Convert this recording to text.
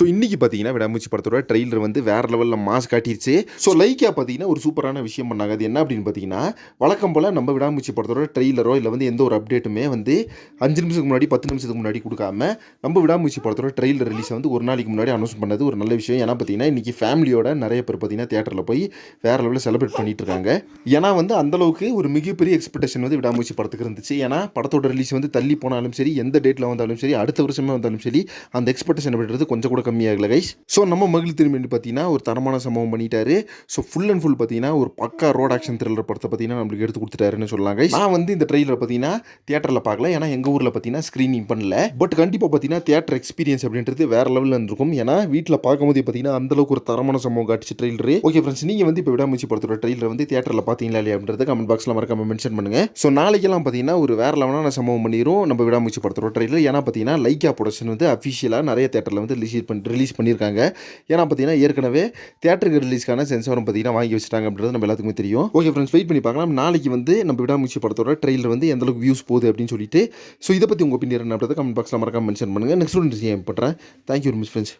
So இன்றைக்கி பார்த்தீங்கன்னா விடாமூச்சி படத்தோட ட்ரெயிலர் வந்து வேறு லெவலில் மாஸ் காட்டிருச்சு. ஸோ லைக்கா பார்த்தீங்கன்னா ஒரு சூப்பரான விஷயம் பண்ணாங்க. அது என்ன அப்படின்னு பார்த்தீங்கன்னா வழக்கம் போல் நம்ம விடாமூச்சி படத்தோட ட்ரெய்லரோ இல்லை வந்து எந்த ஒரு அப்டேட்டுமே வந்து அஞ்சு நிமிஷத்துக்கு முன்னாடி பத்து நிமிஷத்துக்கு முன்னாடி கொடுக்காம நம்ம விடாமூச்சி படத்தோட ட்ரெயிலர் ரிலீஸை வந்து ஒரு நாளைக்கு முன்னாடி அனௌன்ஸ் பண்ணது ஒரு நல்ல விஷயம். ஏன்னா பார்த்தீங்கன்னா இன்றைக்கி ஃபேமிலியோட நிறைய பேர் பார்த்தீங்கன்னா தேட்டரில் போய் வேற லெவலில் செலிப்ரேட் பண்ணிட்டு இருக்காங்க. ஏன்னா வந்து அந்தளவுக்கு ஒரு மிகப்பெரிய எக்ஸ்பெக்டேஷன் வந்து விடாமூச்சி படத்துக்கு இருந்துச்சு. ஏன்னா படத்தோட ரிலீஸ் வந்து தள்ளி போனாலும் சரி எந்த டேட்டில் வந்தாலும் சரி அடுத்த வருஷமே வந்தாலும் சரி அந்த எக்ஸ்பெக்டேஷன் அப்படின்றது கொஞ்சம் கூட கம்மியாகல கைஸ் ஸோ நம்ம மகிழ் திரும்பி பார்த்தீங்கன்னா ஒரு தரமான சம்பவம் பண்ணிட்டாரு. ஸோ ஃபுல் அண்ட் ஃபுல் பார்த்தீங்கன்னா ஒரு பக்கா ரோட் ஆக்ஷன் த்ரில்லர் படத்தை பார்த்தீங்கன்னா நம்மளுக்கு எடுத்து கொடுத்துட்டாருன்னு சொல்லலாம் கைஸ் நான் வந்து இந்த ட்ரெயிலர் பார்த்தீங்கன்னா தியேட்டரில் பார்க்கல. ஏன்னா எங்கள் ஊரில் பார்த்தீங்கன்னா ஸ்க்ரீனிங் பண்ணல. பட் கண்டிப்பாக பார்த்தீங்கன்னா தியேட்டர் எக்ஸ்பீரியன்ஸ் அப்படின்றது வேற லெவலில் இருந்திருக்கும். ஏன்னா வீட்டில் பார்க்கும்போது பார்த்தீங்கன்னா அந்த அளவுக்கு ஒரு தரமான சம்பவம் காட்டுச்சு ட்ரெயிலரு ஓகே ஃப்ரெண்ட்ஸ் நீங்கள் வந்து இப்போ விடாமூச்சி படத்தோட ட்ரெயிலர் வந்து தியேட்டரில் பார்த்தீங்களா இல்லையா அப்படின்றத கமெண்ட் பாக்ஸில் மறக்காம மென்ஷன் பண்ணுங்கள் ஸோ நாளைக்கெல்லாம் பார்த்தீங்கன்னா ஒரு வேற லெவலான சம்பவம் பண்ணிடும் நம்ம விடாமூச்சி படத்தோட ட்ரெயிலர் ஏன்னா பார்த்தீங்கன்னா லைக்கா ப்ரொடக்ஷன் வந்து அஃபிஷியலாக நிறைய தேட்டரில் வந்து ரிலீஸ் பண்ணி ரிலீஸ் பண்ணியிருக்காங்க. ஏன்னா பார்த்தீங்கன்னா ஏற்கனவே தேட்டருக்கு ரிலீஸ்க்கான சென்சாரும் பார்த்தீங்கன்னா வாங்கி வச்சிட்டாங்க அப்படின்றது நம்ம எல்லாத்துக்குமே தெரியும். ஓகே ஃப்ரெண்ட்ஸ் வெயிட் பண்ணி பார்க்கலாம். நாளைக்கு வந்து நம்ம விடாமுச்சி படத்தோட ட்ரெயிலர் வந்து எந்த அளவுக்கு வியூஸ் போகுது அப்படின்னு சொல்லிட்டு. ஸோ இதை பற்றி உங்கள் ஒப்பீனியன் அப்படின்றத கமெண்ட் பாக்ஸில் மறக்காம மென்ஷன் பண்ணுங்கள் நெக்ஸ்ட் ஒன்று பண்ணுறேன் தேங்க்யூ மிஸ் ஃப்ரெண்ட்ஸ்